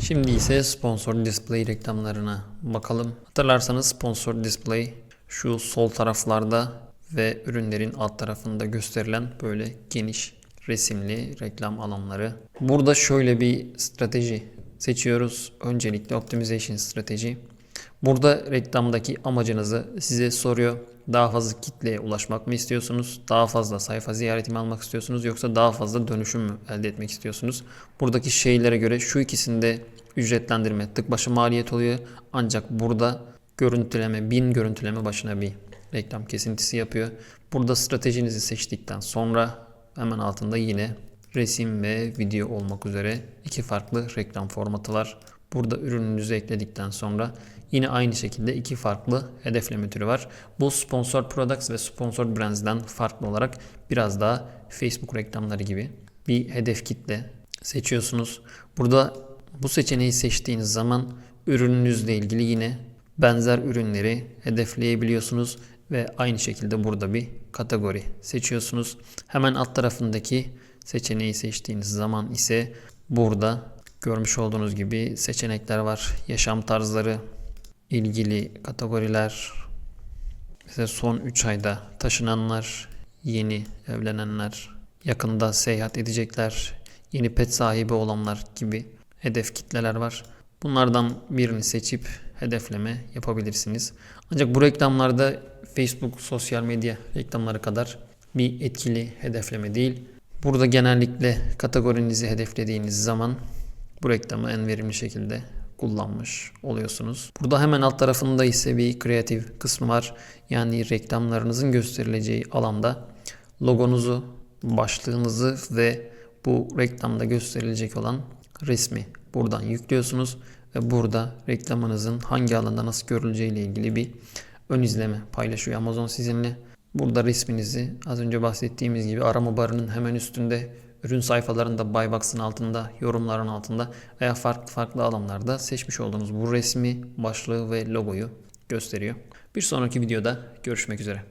Şimdi ise sponsor display reklamlarına bakalım. Hatırlarsanız sponsor display şu sol taraflarda ve ürünlerin alt tarafında gösterilen böyle geniş resimli reklam alanları. Burada şöyle bir strateji seçiyoruz. Öncelikle optimization strateji. Burada reklamdaki amacınızı size soruyor. Daha fazla kitleye ulaşmak mı istiyorsunuz? Daha fazla sayfa ziyareti mi almak istiyorsunuz? Yoksa daha fazla dönüşüm mü elde etmek istiyorsunuz? Buradaki şeylere göre şu ikisinde ücretlendirme tık başı maliyet oluyor. Ancak burada görüntüleme, bin görüntüleme başına bir reklam kesintisi yapıyor. Burada stratejinizi seçtikten sonra hemen altında yine resim ve video olmak üzere iki farklı reklam formatı var. Burada ürününüzü ekledikten sonra yine aynı şekilde iki farklı hedefleme türü var. Bu sponsor products ve sponsor brands'den farklı olarak biraz daha Facebook reklamları gibi bir hedef kitle seçiyorsunuz. Burada bu seçeneği seçtiğiniz zaman ürününüzle ilgili yine benzer ürünleri hedefleyebiliyorsunuz ve aynı şekilde burada bir kategori seçiyorsunuz. Hemen alt tarafındaki seçeneği seçtiğiniz zaman ise burada görmüş olduğunuz gibi seçenekler var. Yaşam tarzları, ilgili kategoriler, mesela son 3 ayda taşınanlar, yeni evlenenler, yakında seyahat edecekler, yeni pet sahibi olanlar gibi hedef kitleler var. Bunlardan birini seçip hedefleme yapabilirsiniz. Ancak bu reklamlarda Facebook sosyal medya reklamları kadar bir etkili hedefleme değil. Burada genellikle kategorinizi hedeflediğiniz zaman bu reklamı en verimli şekilde kullanmış oluyorsunuz. Burada hemen alt tarafında ise bir kreatif kısmı var. Yani reklamlarınızın gösterileceği alanda logonuzu, başlığınızı ve bu reklamda gösterilecek olan resmi buradan yüklüyorsunuz ve burada reklamınızın hangi alanda nasıl görüleceği ile ilgili bir ön izleme paylaşıyor Amazon sizinle. Burada resminizi az önce bahsettiğimiz gibi arama barının hemen üstünde ürün sayfalarında Buybox'ın altında, yorumların altında veya farklı farklı alanlarda seçmiş olduğunuz bu resmi, başlığı ve logoyu gösteriyor. Bir sonraki videoda görüşmek üzere.